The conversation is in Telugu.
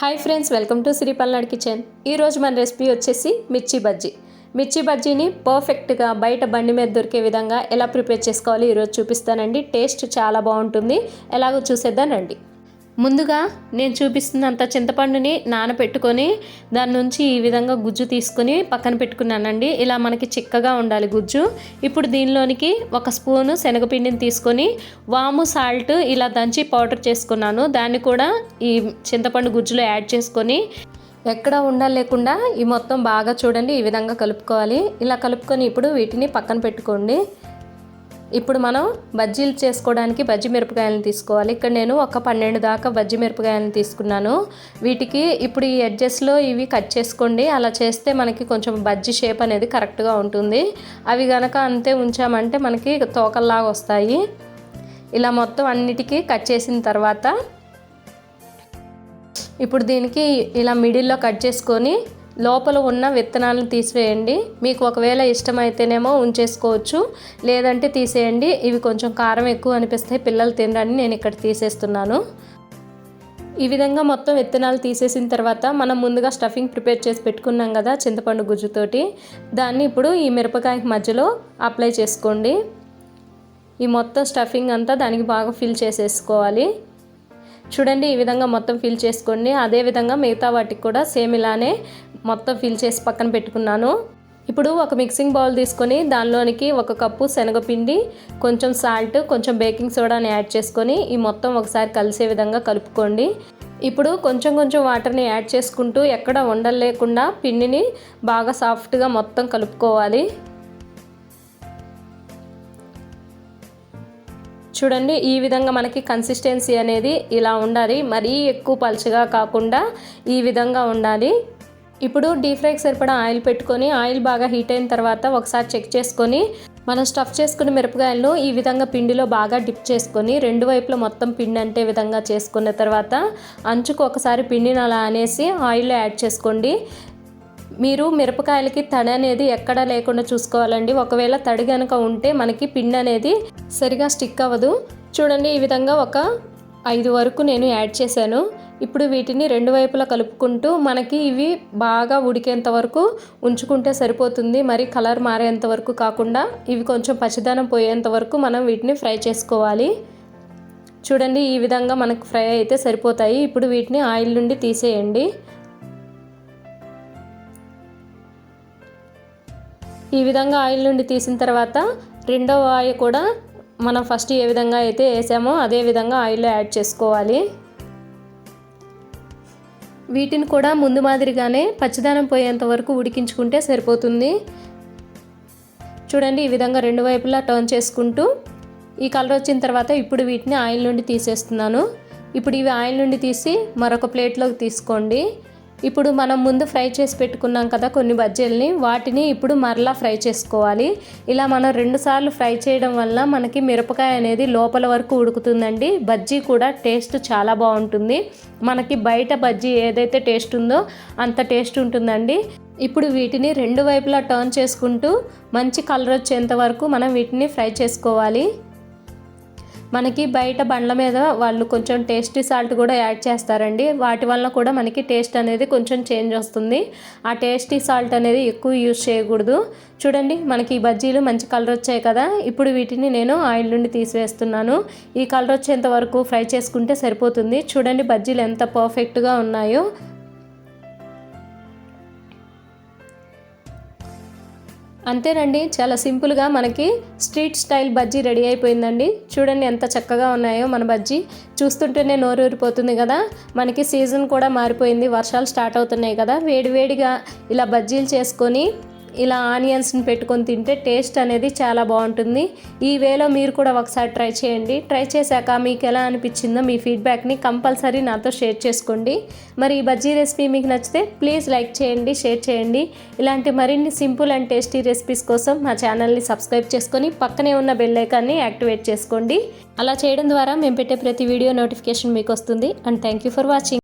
Hi friends welcome to Sri Palnadu kitchen ఈరోజు మన రెసిపీ వచ్చేసి మిర్చి బజ్జీ. మిర్చి బజ్జీని పర్ఫెక్ట్గా బయట బండి మీద దొరికే విధంగా ఎలా ప్రిపేర్ చేసుకోవాలి ఈరోజు చూపిస్తానండి. టేస్ట్ చాలా బాగుంటుంది. ఎలాగో చూసేద్దానండి ముందుగా నేను చూపిస్తున్నంత చింతపండుని నానబెట్టుకొని దాని నుంచి ఈ విధంగా గుజ్జు తీసుకొని పక్కన పెట్టుకున్నానండి. ఇలా మనకి చిక్కగా ఉండాలి గుజ్జు. ఇప్పుడు దీనిలోనికి ఒక స్పూను శనగపిండిని తీసుకొని వాము సాల్ట్ ఇలా దంచి పౌడర్ చేసుకున్నాను. దాన్ని కూడా ఈ చింతపండు గుజ్జులో యాడ్ చేసుకొని ఎక్కడ ఉండాలి లేకుండా ఈ మొత్తం బాగా చూడండి ఈ విధంగా కలుపుకోవాలి. ఇలా కలుపుకొని ఇప్పుడు వీటిని పక్కన పెట్టుకోండి. ఇప్పుడు మనం బజ్జీలు చేసుకోవడానికి బజ్జి మిరపకాయలను తీసుకోవాలి. ఇక్కడ నేను ఒక పన్నెండు దాకా బజ్జి మిరపకాయలను తీసుకున్నాను. వీటికి ఇప్పుడు ఈ ఎడ్జెస్లో ఇవి కట్ చేసుకోండి. అలా చేస్తే మనకి కొంచెం బజ్జీ షేప్ అనేది కరెక్ట్గా ఉంటుంది. అవి గనక అంతే ఉంచామంటే మనకి తోకల్లాగా వస్తాయి. ఇలా మొత్తం అన్నిటికీ కట్ చేసిన తర్వాత ఇప్పుడు దీనికి ఇలా మిడిల్లో కట్ చేసుకొని లోపల ఉన్న విత్తనాలను తీసివేయండి. మీకు ఒకవేళ ఇష్టమైతేనేమో ఉంచేసుకోవచ్చు. లేదంటే తీసేయండి. ఇవి కొంచెం కారం ఎక్కువ అనిపిస్తాయి పిల్లలు తినరని నేను ఇక్కడ తీసేస్తున్నాను. ఈ విధంగా మొత్తం విత్తనాలు తీసేసిన తర్వాత మనం ముందుగా స్టఫింగ్ ప్రిపేర్ చేసి పెట్టుకున్నాం కదా చింతపండు గుజ్జుతోటి. దాన్ని ఇప్పుడు ఈ మిరపకాయకి మధ్యలో అప్లై చేసుకోండి. ఈ మొత్తం స్టఫింగ్ అంతా దానికి బాగా ఫిల్ చేసేసుకోవాలి. చూడండి ఈ విధంగా మొత్తం ఫిల్ చేసుకోండి. అదేవిధంగా మిగతా వాటికి కూడా సేమ్ ఇలానే మొత్తం ఫిల్ చేసి పక్కన పెట్టుకున్నాను. ఇప్పుడు ఒక మిక్సింగ్ బౌల్ తీసుకొని దానిలోనికి ఒక కప్పు శనగపిండి కొంచెం సాల్ట్ కొంచెం బేకింగ్ సోడాని యాడ్ చేసుకొని ఈ మొత్తం ఒకసారి కలిసే విధంగా కలుపుకోండి. ఇప్పుడు కొంచెం కొంచెం వాటర్ని యాడ్ చేసుకుంటూ ఎక్కడ ఉండలేకుండా పిండిని బాగా సాఫ్ట్గా మొత్తం కలుపుకోవాలి. చూడండి ఈ విధంగా మనకి కన్సిస్టెన్సీ అనేది ఇలా ఉండాలి. మరీ ఎక్కువ పలుచగా కాకుండా ఈ విధంగా ఉండాలి. ఇప్పుడు డీప్ ఫ్రైకి సరిపడా ఆయిల్ పెట్టుకొని ఆయిల్ బాగా హీట్ అయిన తర్వాత ఒకసారి చెక్ చేసుకొని మనం స్టఫ్ చేసుకున్న మిరపకాయలను ఈ విధంగా పిండిలో బాగా డిప్ చేసుకొని రెండు వైపులో మొత్తం పిండి అంటే విధంగా చేసుకున్న తర్వాత అంచుకు ఒకసారి పిండిని అలా అనేసి ఆయిల్లో యాడ్ చేసుకోండి. మీరు మిరపకాయలకి తడి అనేది ఎక్కడా లేకుండా చూసుకోవాలండి. ఒకవేళ తడి కనుక ఉంటే మనకి పిండి అనేది సరిగా స్టిక్ అవ్వదు. చూడండి ఈ విధంగా ఒక ఐదు వరకు నేను యాడ్ చేశాను. ఇప్పుడు వీటిని రెండు వైపులా కలుపుకుంటూ మనకి ఇవి బాగా ఉడికేంత వరకు ఉంచుకుంటే సరిపోతుంది. మరి కలర్ మారేంత వరకు కాకుండా ఇవి కొంచెం పచ్చిదనం పోయేంత వరకు మనం వీటిని ఫ్రై చేసుకోవాలి. చూడండి ఈ విధంగా మనకు ఫ్రై అయితే సరిపోతాయి. ఇప్పుడు వీటిని ఆయిల్ నుండి తీసేయండి. ఈ విధంగా ఆయిల్ నుండి తీసిన తర్వాత రెండవ ఆయిల్ కూడా మనం ఫస్ట్ ఏ విధంగా అయితే వేసామో అదే విధంగా ఆయిల్లో యాడ్ చేసుకోవాలి. వీటిని కూడా ముందు మాదిరిగానే పచ్చదనం పోయేంత వరకు ఉడికించుకుంటే సరిపోతుంది. చూడండి ఈ విధంగా రెండు వైపులా టర్న్ చేసుకుంటూ ఈ కలర్ వచ్చిన తర్వాత ఇప్పుడు వీటిని ఆయిల్ నుండి తీసేస్తున్నాను. ఇప్పుడు ఇవి ఆయిల్ నుండి తీసి మరొక ప్లేట్లోకి తీసుకోండి. ఇప్పుడు మనం ముందు ఫ్రై చేసి పెట్టుకున్నాం కదా కొన్ని బజ్జీలని వాటిని ఇప్పుడు మరలా ఫ్రై చేసుకోవాలి. ఇలా మనం రెండుసార్లు ఫ్రై చేయడం వల్ల మనకి మిరపకాయ అనేది లోపల వరకు ఉడుకుతుందండి. బజ్జీ కూడా టేస్ట్ చాలా బాగుంటుంది. మనకి బయట బజ్జీ ఏదైతే టేస్ట్ ఉందో అంత టేస్ట్ ఉంటుందండి. ఇప్పుడు వీటిని రెండు వైపులా టర్న్ చేసుకుంటూ మంచి కలర్ వచ్చేంత వరకు మనం వీటిని ఫ్రై చేసుకోవాలి. మనకి బయట బండ్ల మీద వాళ్ళు కొంచెం టేస్టీ సాల్ట్ కూడా యాడ్ చేస్తారండి. వాటి వల్ల కూడా మనకి టేస్ట్ అనేది కొంచెం చేంజ్ వస్తుంది. ఆ టేస్టీ సాల్ట్ అనేది ఎక్కువ యూజ్ చేయకూడదు. చూడండి మనకి ఈ బజ్జీలు మంచి కలర్ వచ్చాయి కదా. ఇప్పుడు వీటిని నేను ఆయిల్ నుండి తీసివేస్తున్నాను. ఈ కలర్ వచ్చేంత వరకు ఫ్రై చేసుకుంటే సరిపోతుంది. చూడండి బజ్జీలు ఎంత పర్ఫెక్ట్గా ఉన్నాయో. అంతేనండి చాలా సింపుల్గా మనకి స్ట్రీట్ స్టైల్ బజ్జీ రెడీ అయిపోయిందండి. చూడండి ఎంత చక్కగా ఉన్నాయో మన బజ్జీ. చూస్తుంటేనే నోరూరిపోతుంది కదా. మనకి సీజన్ కూడా మారిపోయింది వర్షాలు స్టార్ట్ అవుతున్నాయి కదా. వేడివేడిగా ఇలా బజ్జీలు చేసుకొని ఇలా ఆనియన్స్ని పెట్టుకొని తింటే టేస్ట్ అనేది చాలా బాగుంటుంది. ఈ వేలో మీరు కూడా ఒకసారి ట్రై చేయండి. ట్రై చేశాక మీకు ఎలా అనిపించిందో మీ ఫీడ్బ్యాక్ని కంపల్సరీ నాతో షేర్ చేసుకోండి. మరి ఈ బజ్జీ రెసిపీ మీకు నచ్చితే ప్లీజ్ లైక్ చేయండి షేర్ చేయండి. ఇలాంటి మరిన్ని సింపుల్ అండ్ టేస్టీ రెసిపీస్ కోసం మా ఛానల్ని సబ్స్క్రైబ్ చేసుకొని పక్కనే ఉన్న బెల్ ఐకాన్ని యాక్టివేట్ చేసుకోండి. అలా చేయడం ద్వారా మేము పెట్టే ప్రతి వీడియో నోటిఫికేషన్ మీకు వస్తుంది. And thank you for watching.